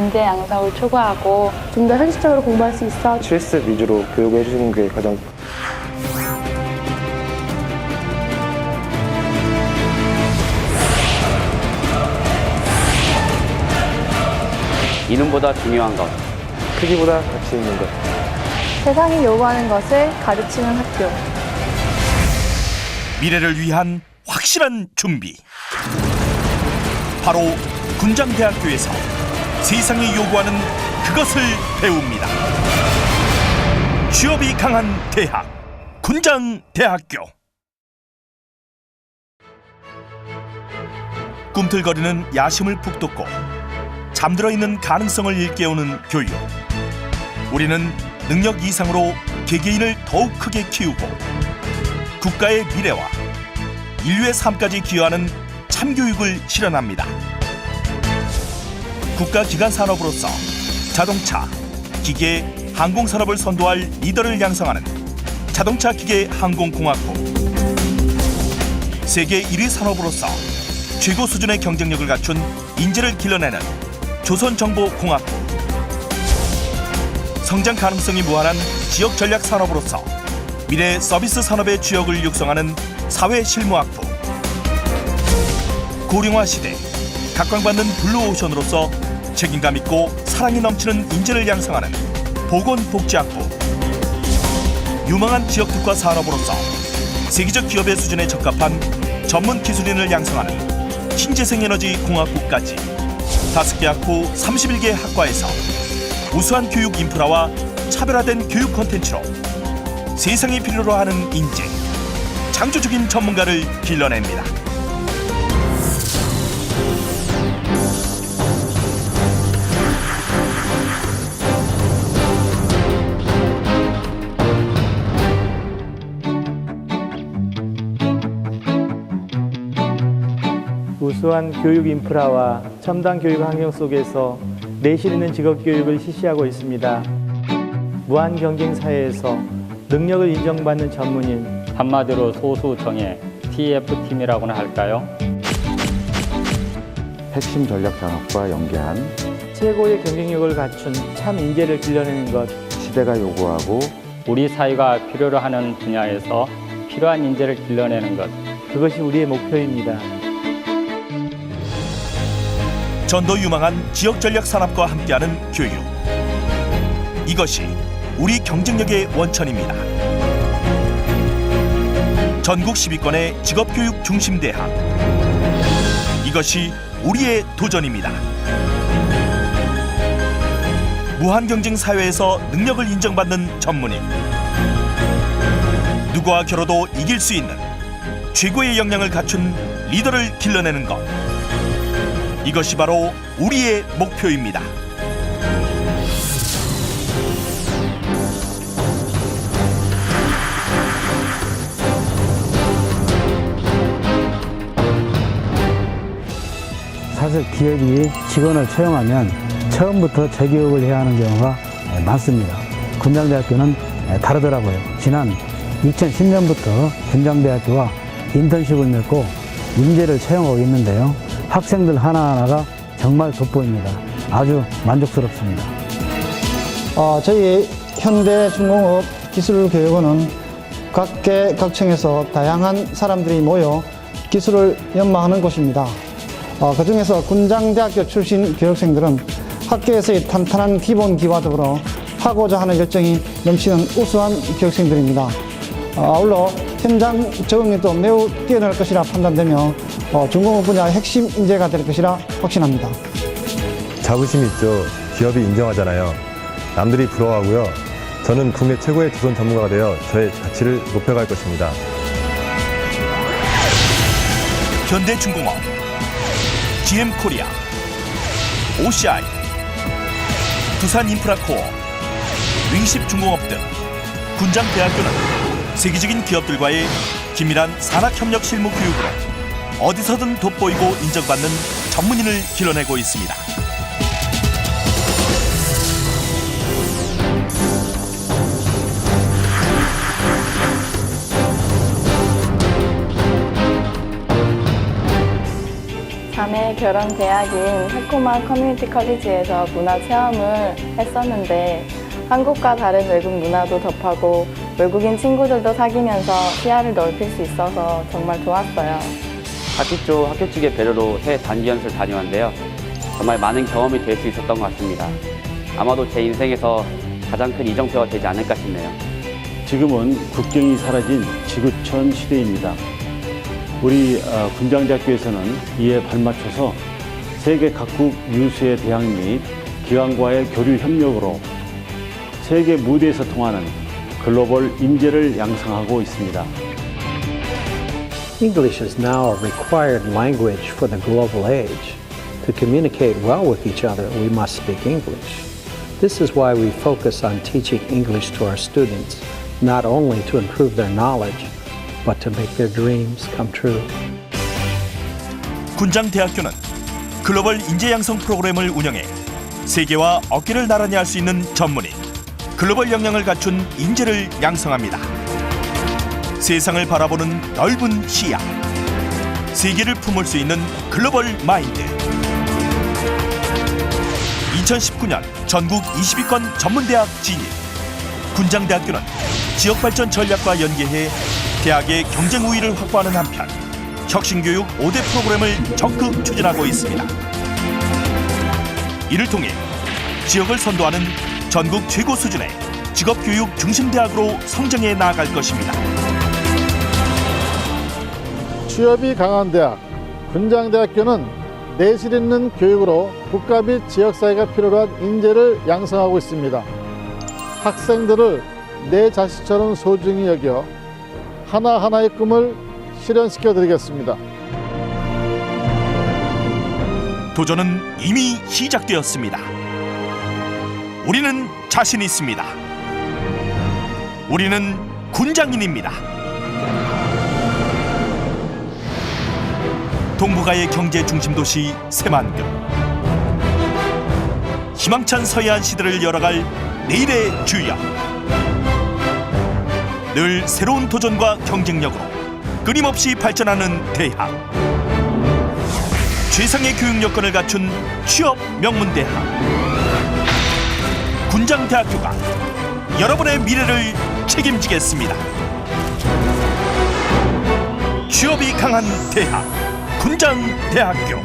인재 양성을 추구하고 좀 더 현실적으로 공부할 수 있어 실습 위주로 교육을 해주시는 게 가장 이름보다 중요한 것. 크기보다 가치 있는 것. 세상이 요구하는 것을 가르치는 학교 미래를 위한 확실한 준비. 바로 군장대학교에서 세상이 요구하는 그것을 배웁니다. 취업이 강한 대학, 군장대학교. 꿈틀거리는 야심을 푹 돋고 잠들어 있는 가능성을 일깨우는 교육. 우리는 능력 이상으로 개개인을 더욱 크게 키우고 국가의 미래와 인류의 삶까지 기여하는 참교육을 실현합니다. 국가 기관 산업으로서 자동차, 기계, 항공 산업을 선도할 리더를 양성하는 자동차 기계 항공공학부. 세계 1위 산업으로서 최고 수준의 경쟁력을 갖춘 인재를 길러내는 조선정보공학부. 성장 가능성이 무한한 지역 전략 산업으로서 미래 서비스 산업의 주역을 육성하는 사회실무학부 고령화 시대 각광받는 블루오션으로서 책임감 있고 사랑이 넘치는 인재를 양성하는 보건복지학부 유망한 지역 특화 산업으로서 세계적 기업의 수준에 적합한 전문 기술인을 양성하는 신재생에너지 공학부까지 다섯 개 학부 31개 학과에서 우수한 교육 인프라와 차별화된 교육 콘텐츠로 세상이 필요로 하는 인재, 창조적인 전문가를 길러냅니다. 우수한 교육 인프라와 첨단 교육 환경 속에서 내실 있는 직업 교육을 실시하고 있습니다. 무한 경쟁 사회에서 능력을 인정받는 전문인, 한마디로 소수 정예 TF팀이라고나 할까요? 핵심 전략 산업과 연계한 최고의 경쟁력을 갖춘 참 인재를 길러내는 것, 시대가 요구하고 우리 사회가 필요로 하는 분야에서 필요한 인재를 길러내는 것. 그것이 우리의 목표입니다. 전도 유망한 지역 전략 산업과 함께하는 교육. 이것이 우리 경쟁력의 원천입니다. 전국 10위권의 직업교육 중심 대학. 이것이 우리의 도전입니다. 무한 경쟁 사회에서 능력을 인정받는 전문인. 누구와 겨뤄도 이길 수 있는 최고의 역량을 갖춘 리더를 길러내는 것. 이것이 바로 우리의 목표입니다. 사실 기업이 직원을 채용하면 처음부터 재교육을 해야 하는 경우가 많습니다. 군장대학교는 다르더라고요. 지난 2010년부터 군장대학교와 인턴십을 맺고 인재를 채용하고 있는데요. 학생들 하나하나가 정말 돋보입니다. 아주 만족스럽습니다. 어, 저희 현대중공업 기술교육원은 각계 각층에서 다양한 사람들이 모여 기술을 연마하는 곳입니다. 어, 그 중에서 군장대학교 출신 교육생들은 학교에서의 탄탄한 기본기와 더불어 하고자 하는 열정이 넘치는 우수한 교육생들입니다. 어, 아울러 현장 적응력도 매우 뛰어날 것이라 판단되며 어, 중공업 분야 핵심 인재가 될 것이라 확신합니다. 자부심 있죠. 기업이 인정하잖아요. 남들이 부러워하고요. 저는 국내 최고의 조선 전문가가 되어 저의 가치를 높여갈 것입니다. 현대중공업, GM코리아, OCI, 두산인프라코어, 윙십중공업 등 군장대학교는 세계적인 기업들과의 긴밀한 산학협력 실무 교육으로 어디서든 돋보이고 인정받는 전문인을 길러내고 있습니다. 남해 결혼 대학인 새코마 커뮤니티 컬리지에서 문화 체험을 했었는데 한국과 다른 외국 문화도 접하고 외국인 친구들도 사귀면서 시야를 넓힐 수 있어서 정말 좋았어요. 초 학교 측의 배려로 해외 단기 연수를 다녀왔는데요. 정말 많은 경험이 될 수 있었던 것 같습니다. 아마도 제 인생에서 가장 큰 이정표가 되지 않을까 싶네요. 지금은 국경이 사라진 지구촌 시대입니다. 우리 어, 군장대학교에서는 이에 발맞춰서 세계 각국 유수의 대학 및 기관과의 교류 협력으로 세계 무대에서 통하는 글로벌 인재를 양성하고 있습니다. English is now a required language for the global age. To communicate well with each other, we must speak English. This is why we focus on teaching English to our students, not only to improve their knowledge, but to make their dreams come true. 군장대학교는 글로벌 인재 양성 프로그램을 운영해 세계와 어깨를 나란히 할 수 있는 전문인, 글로벌 역량을 갖춘 인재를 양성합니다. 세상을 바라보는 넓은 시야, 세계를 품을 수 있는 글로벌 마인드. 2019년 전국 20위권 전문대학 진입. 군장대학교는 지역 발전 전략과 연계해 대학의 경쟁 우위를 확보하는 한편 혁신교육 5대 프로그램을 적극 추진하고 있습니다. 이를 통해 지역을 선도하는 전국 최고 수준의 직업교육 중심대학으로 성장해 나아갈 것입니다. 취업이 강한 대학, 군장대학교는 내실 있는 교육으로 국가 및 지역사회가 필요로 한 인재를 양성하고 있습니다. 학생들을 내 자식처럼 소중히 여겨 하나하나의 꿈을 실현시켜 드리겠습니다. 도전은 이미 시작되었습니다. 우리는 자신 있습니다. 우리는 군장인입니다. 동북아의 경제 중심 도시 새만금. 희망찬 서해안 시대를 열어갈 내일의 주역. 늘 새로운 도전과 경쟁력으로 끊임없이 발전하는 대학. 최상의 교육 여건을 갖춘 취업 명문 대학. 군장대학교가 여러분의 미래를 책임지겠습니다. 취업이 강한 대학. 군장대학교.